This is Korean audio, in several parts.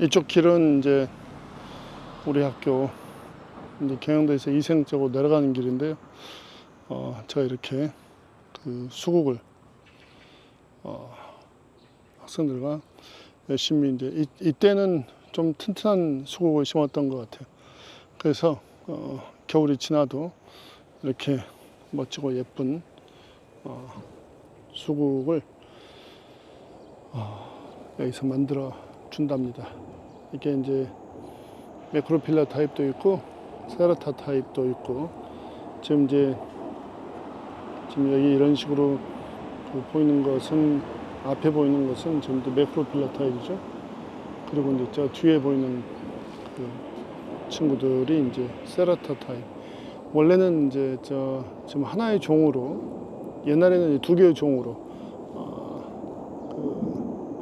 이쪽 길은 이제 우리 학교 이제 경영도에서 이생적으로 내려가는 길인데요. 어, 제가 이렇게 그 수국을 어, 학생들과 열심히 이제 이, 이때는 좀 튼튼한 수국을 심었던 것 같아요. 그래서 어, 겨울이 지나도 이렇게 멋지고 예쁜 어, 수국을 어, 여기서 만들어 준답니다. 이게 이제 매크로필라 타입도 있고 세라타 타입도 있고 지금 이제 지금 여기 이런 식으로 그 보이는 것은 앞에 보이는 것은 이제 매크로필라 타입이죠. 그리고 이제 저 뒤에 보이는 그 친구들이 이제 세라타 타입. 원래는 이제 저 지금 하나의 종으로 옛날에는 두 개의 종으로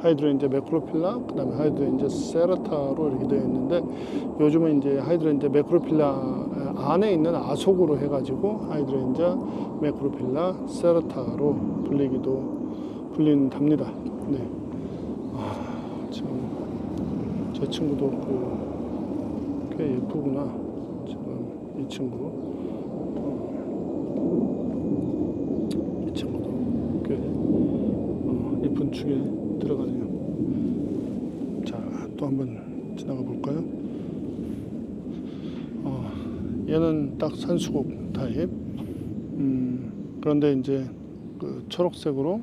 하이드로엔제 매크로필라 그 다음에 하이드로엔제 세라타로 이렇게 되어 있는데 요즘은 이제 하이드로엔제 매크로필라 안에 있는 아속으로 해가지고 하이드로엔제 매크로필라 세라타로 불리기도 불린답니다. 네. 아, 지금 저 친구도 그, 꽤 예쁘구나. 지금 이 친구. 어, 이 친구도 꽤 어, 예쁜 축에 들어가네요. 자, 또 한번 지나가 볼까요? 어, 얘는 딱 산수국 타입. 음, 그런데 이제 그 초록색으로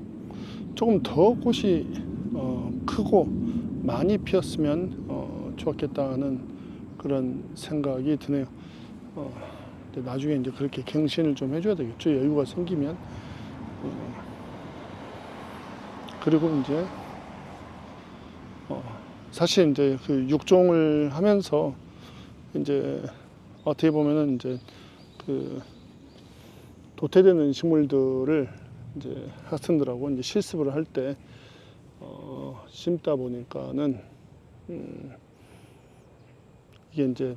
조금 더 꽃이 어, 크고 많이 피었으면 어, 좋았겠다 하는 그런 생각이 드네요. 어, 근데 나중에 이제 그렇게 갱신을 좀 해줘야 되겠죠. 여유가 생기면. 어, 그리고 이제 어, 사실 이제 그 육종을 하면서 이제 어떻게 보면은 이제 그 도태되는 식물들을 이제 학생들하고 이제 실습을 할 때 어, 심다 보니까는 음, 이게 이제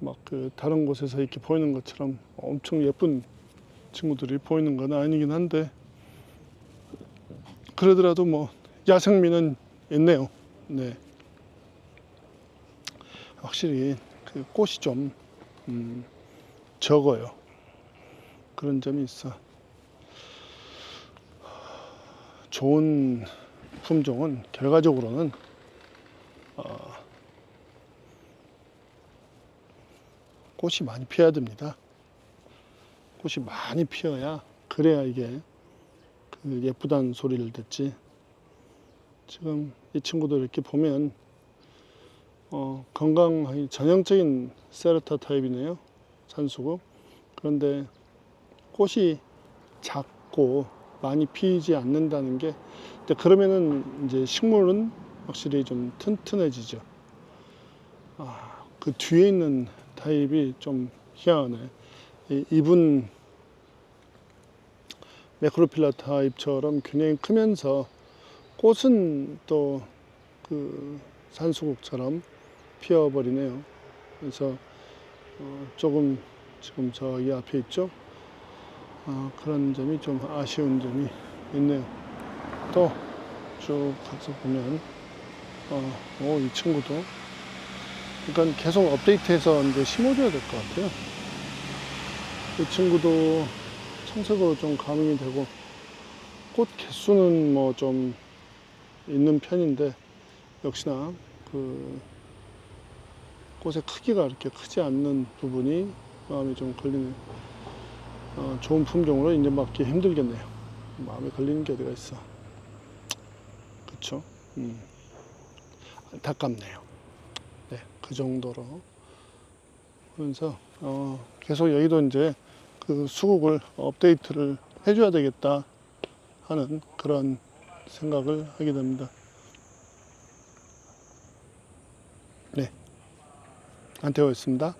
막 그 다른 곳에서 이렇게 보이는 것처럼 엄청 예쁜 친구들이 보이는 건 아니긴 한데 그러더라도 뭐 야생미는 있네요. 네. 확실히 그 꽃이 좀 음, 적어요. 그런 점이 있어. 좋은 품종은 결과적으로는 어, 꽃이 많이 피어야 됩니다. 꽃이 많이 피어야 그래야 이게 그 예쁘다는 소리를 듣지. 지금 이 친구들 이렇게 보면 어, 건강 전형적인 세르타 타입이네요. 산수국. 그런데 꽃이 작고 많이 피지 않는다는 게 근데 그러면은 이제 식물은 확실히 좀 튼튼해지죠. 아, 그 뒤에 있는 타입이 좀 희한하네. 이- 잎은 매크로필라 타입처럼 굉장히 크면서 꽃은 또 그 산수국처럼 피어버리네요. 그래서 어, 조금 지금 저기 앞에 있죠. 어, 그런 점이 좀 아쉬운 점이 있네요. 또 쭉 가서 보면 어, 오, 이 친구도 그러니까 계속 업데이트해서 이제 심어줘야 될 것 같아요. 이 친구도 청색으로 좀 가능이 되고 꽃 개수는 뭐 좀 있는 편인데 역시나 그 꽃의 크기가 이렇게 크지 않는 부분이 마음에 좀 걸리네요. 어, 좋은 품종으로 인정받기 힘들겠네요. 마음에 걸리는 게 어디가 있어. 그쵸? 음. 안타깝네요. 네, 그 정도로. 그래서, 어, 계속 여기도 이제 그 수국을 업데이트를 해줘야 되겠다 하는 그런 생각을 하게 됩니다. 네. 안태호였습니다.